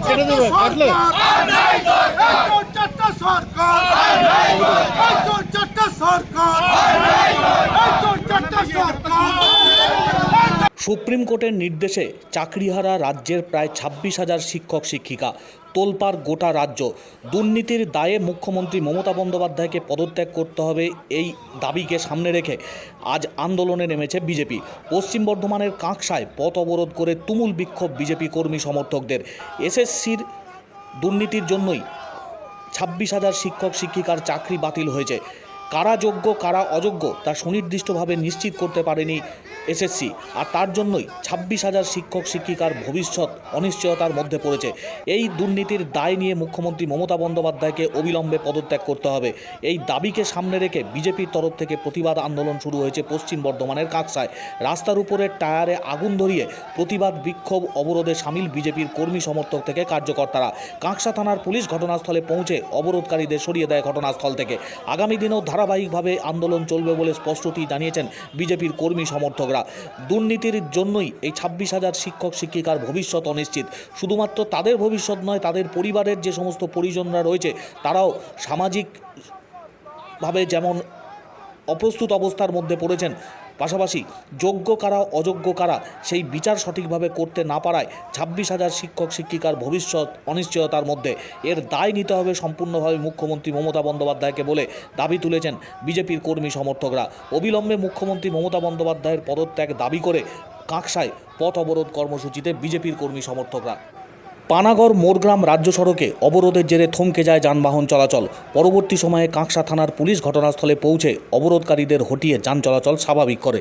কেটে দেবে কাটলে? সরকার। সরকার। সরকার। সুপ্রিম কোর্টের নির্দেশে চাকরিহারা রাজ্যের প্রায় ছাব্বিশ হাজার শিক্ষক শিক্ষিকা তোলপাড় গোটা রাজ্য দুর্নীতির দায়ে মুখ্যমন্ত্রী মমতা বন্দ্যোপাধ্যায়কে পদত্যাগ করতে হবে এই দাবিকে সামনে রেখে আজ আন্দোলনে নেমেছে বিজেপি। পশ্চিম বর্ধমানের কাঁকসায় পথ অবরোধ করে তুমুল বিক্ষোভ বিজেপি কর্মী সমর্থকদের। এসএসসির দুর্নীতির জন্যই ছাব্বিশ হাজার শিক্ষক শিক্ষিকার চাকরি বাতিল হয়েছে। কারা যোগ্য, কারা অযোগ্য, তা সুনির্দিষ্টভাবে নিশ্চিত করতে পারেনি এসএসসি। আর তার জন্যই ছাব্বিশ হাজার শিক্ষক, শিক্ষিকার ভবিষ্যৎ অনিশ্চয়তার মধ্যে পড়েছে। এই দুর্নীতির দায় নিয়ে মুখ্যমন্ত্রী মমতা বন্দ্যোপাধ্যায়কে অবিলম্বে পদত্যাগ করতে হবে। এই দাবিকে সামনে রেখে বিজেপির তরফ থেকে প্রতিবাদ আন্দোলন শুরু হয়েছে পশ্চিম বর্ধমানের কাকসায়। রাস্তার উপরে টায়ারে আগুন ধরিয়ে প্রতিবাদ বিক্ষোভ অবরোধে সামিল বিজেপির কর্মী সমর্থক থেকে কার্যকর্তারা। কাঁকসা থানার পুলিশ ঘটনাস্থলে পৌঁছে অবরোধকারীদের সরিয়ে দেয় ঘটনাস্থল থেকে। আগামী দিনেও ধারাবাহিকভাবে আন্দোলন চলবে বলে স্পষ্টতি জানিয়েছেন বিজেপির কর্মী সমর্থকরা। দুর্নীতির জন্যই এই ছাব্বিশ হাজার শিক্ষক, শিক্ষিকার ভবিষ্যৎ অনিশ্চিত। শুধুমাত্র তাদের ভবিষ্যৎ নয়, তাদের পরিবারের যে সমস্ত পরিজনরা রয়েছে, তারাও সামাজিকভাবে যেমন অপ্রস্তুত অবস্থার মধ্যে পড়েছেন পাশাপাশি যোগ্য কারা, অযোগ্য কারা সেই বিচার সঠিকভাবে করতে না পারায় ছাব্বিশ হাজার শিক্ষক, শিক্ষিকার ভবিষ্যৎ অনিশ্চয়তার মধ্যে। এর দায় নিতে হবে সম্পূর্ণভাবে মুখ্যমন্ত্রী মমতা বন্দ্যোপাধ্যায়কে বলে দাবি তুলেছেন বিজেপির কর্মী সমর্থকরা। অবিলম্বে মুখ্যমন্ত্রী মমতা বন্দ্যোপাধ্যায়ের পদত্যাগ দাবি করে কাঁকসায় পথ অবরোধ কর্মসূচিতে বিজেপির কর্মী সমর্থকরা। পানাগড় মোরগ্রাম রাজ্য সড়কে অবরোধের জেরে থমকে যায় যানবাহন চলাচল। পরবর্তী সময়ে কাঁকসা থানার পুলিশ ঘটনাস্থলে পৌঁছে অবরোধকারীদের হটিয়ে যান চলাচল স্বাভাবিক করে।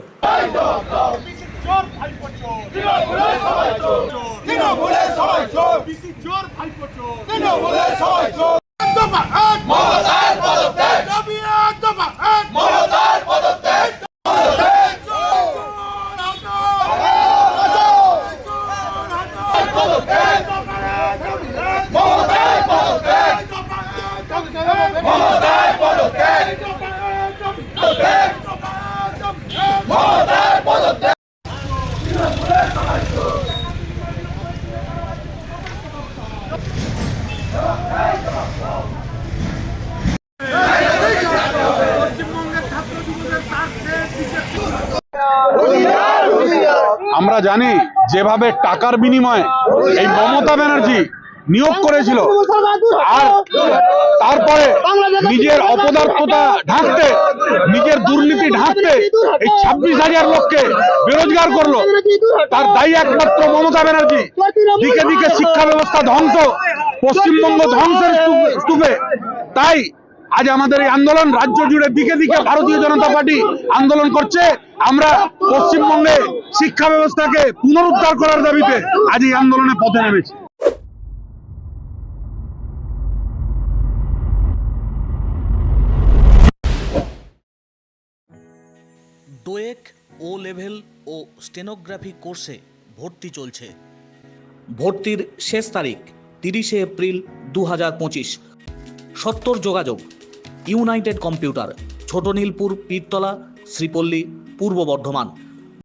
আমরা জানি যেভাবে টাকার বিনিময়ে এই মমতা ব্যানার্জি নিয়োগ করেছিল, আর তারপরে নিজের অপদার্থতা ঢাকতে ঢাকতে এই ছাব্বিশ হাজার লোককে বেরোজগার করল। তার দায়ী একমাত্র মমতা ব্যানার্জি। দিকে দিকে শিক্ষা ব্যবস্থা ধ্বংস। পশ্চিমবঙ্গ ধ্বংসের স্তূপে তাই আজ আমাদের এই আন্দোলন রাজ্য জুড়ে দিকে দিকে ভারতীয় জনতা পার্টি আন্দোলন করছে। আমরা পশ্চিমবঙ্গে শিক্ষা ব্যবস্থাকে পুনরুদ্ধার করার দাবিতে আজ এই আন্দোলনে পথে নেমেছি। ডোয়েক ও লেভেল ও স্টেনোগ্রাফি কোর্সে ভর্তি চলছে। ভর্তির শেষ তারিখ তিরিশে এপ্রিল দু হাজার পঁচিশ। সত্তর যোগাযোগ। ইউনাইটেড কম্পিউটার ছোট নীলপুর পীরতলা, শ্রীপল্লী, পূর্ব বর্ধমান।